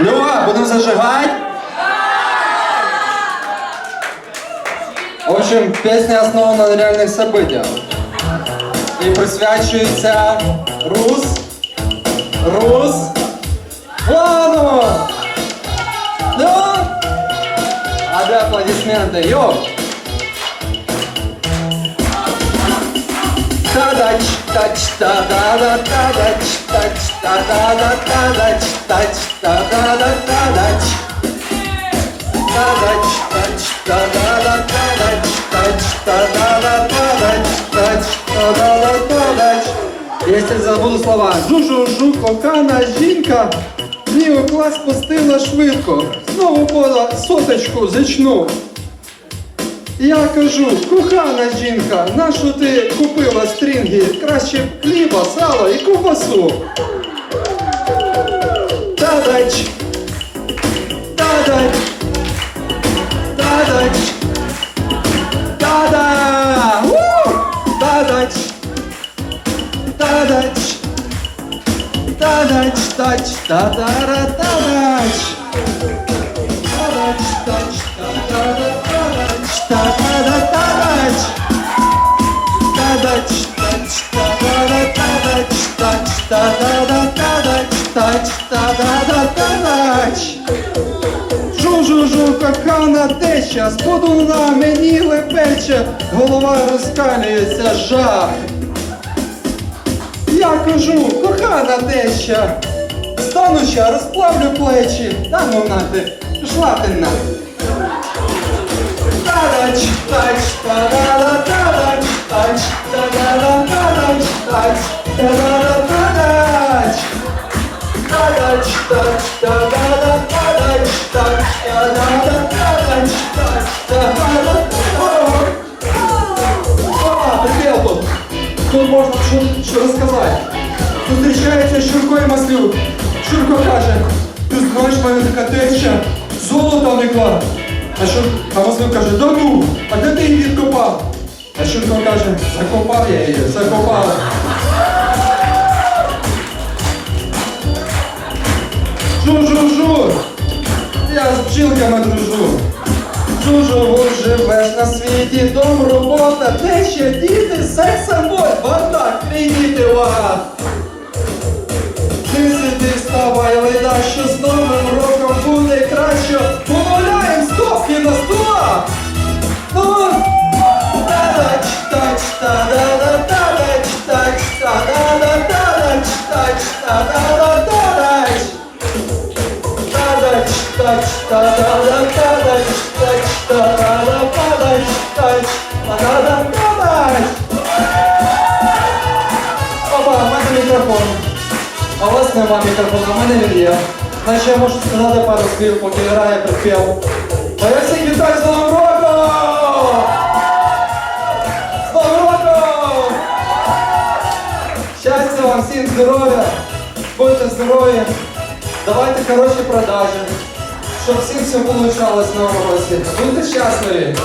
Люба, будемо зажигати? В общем, песня основана на реальных событиях. І присвячується Рус. Рус. Ладно! Ну? А де аплодисменти? Йо! Тадач, тач, та-да-да, тадач, та-да-да, тадач, тач, та-да-да, тадач. Тадач, тач, та-да-да, тадач, тач, та-да-да, тадач, тач, та-да-да, тадач. Якщо забуду слова. Жу-жу-жу, кохана жінка, лівий клас пустила швидко. Знову подала соточку зачну. Я кажу, кохана жінка, нащо ти купила стрінги? Краще хліба, сало і ковбасу. Тадач, тадач, тадач, тада, У! тадач, тадач, тадач, тач, тадач. Тадач, тач, тадара, тадач. Жу-жу-жу, кохана теща, сподуна мені лепече, голова розкалюється жах. Я кажу, кохана теща, стану ще, розплавлю плечі. Та ну нати, пішла ти на. Тадач, тач, Тут. Тут можна що, що розказати. Зустрічається Шурко і Маслюк. Шурко каже, ти знаєш, мене така теща, золото вникла. А, Шур... а Маслюк каже, да ну, а де ти її відкопав? А Шурко каже, закопав я її, закопав. Бджілками дружу. Жужу, живеш на світі, дом, робота, те ще діти, секс, самоль, бардак, кредити, увага! Ти сиди, вставай, леда, що з новим роком буде краще. Помовляєм стопки на столах! Ну, тадач, тач, та-да-да, тадач, тач, та-да-да, тадач, тач, та-да-да, Опа, в мене мікрофон. А у вас нема мікрофона, а в мене він є. Значить я можу сказати пару слів, поки грає припів. А я всіх вітаю з Новим роком! З Новим роком! Щастя вам, всім здоров'я! Будьте здорові! Давайте хороші продажі, щоб всім все получалось в новому році. Будьте щасливі!